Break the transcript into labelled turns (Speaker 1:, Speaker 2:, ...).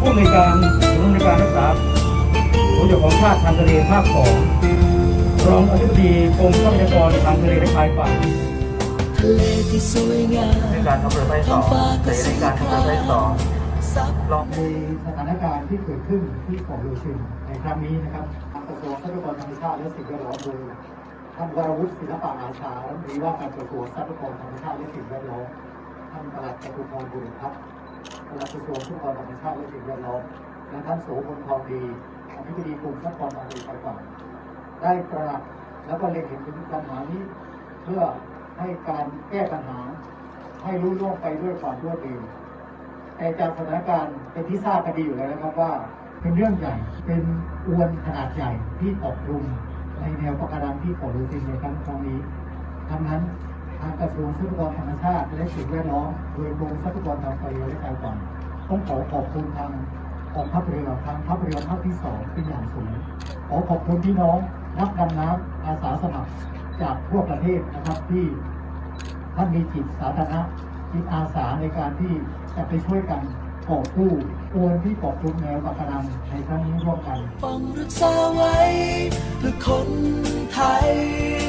Speaker 1: ผู้ในวยการศูนย์ในวยการรักษาผลประโยชน์ของชาติทางทะเลภาคสองรองอธิบดีกรมทรัพยากรทางทะเลและชายฝั่ง
Speaker 2: ทะเลที่สวยงาม
Speaker 1: ในการทำเรือไฟสองในในการทำเรือไฟสอง
Speaker 2: ซับ
Speaker 1: ลอง
Speaker 3: ในสถานการณ์ที่เกิดขึ้นที่เกาะลูซินในครั้งนี้นะครับ ทรวงทรัพยากรธรรมชาติและสิ่งแวดล้อมโดยท่านวรวุฒิศิลปะอาชารัฐมนตรีว่าการกระทรวงทรัพยากรธรรมชาติและสิ่งแวดล้อมท่านปลัดจตุพรบุญพัฒน์ปลัดกระทรวงทรัพยากรธรรมชาติและสิ่งแวดล้อมและท่านโสพลทองดีอธิบดีกรมทรัพยากรทางทะเลชายฝั่งได้ตระหนักแล้วก็เล็งเห็นถึงปัญหานี้ เพื่อให้การแก้ปัญหา ให้รู้ล่วงไปด้วยความรวดเร็วแต่จากสถานการณ์เป็นที่ทราบกันดีอยู่แล้วนะครับว่าเป็นเรื่องใหญ่ เป็นอวนขนาดใหญ่ที่ตกคลุมในแนวปะการังที่เกาะลูซินในครั้งครั้งนี้ดังนั้นทางกระทรวงทรัพยากรธรรมชาติและสิ่งแวดล้อมโดยกรมทรัพยากรทางทะเลและชายฝั่งต้องขอขอบคุณทางกองทัพเรือทางทัพเรือภาคที่สองเป็นอย่างสูงขอขอบคุณพี่น้องนักดำน้ำอาสาสมัครจากทั่วประเทศนะครับที่ท่านมีจิตสาธารณะจิตอาสาในการที่จะไปช่วยกัน ต่อสู้อวนที่ปกคลุมแนวปะการังในครั้งนี้ร่วมกัน
Speaker 2: ป้องรักษาไว้เพื่อคนไทย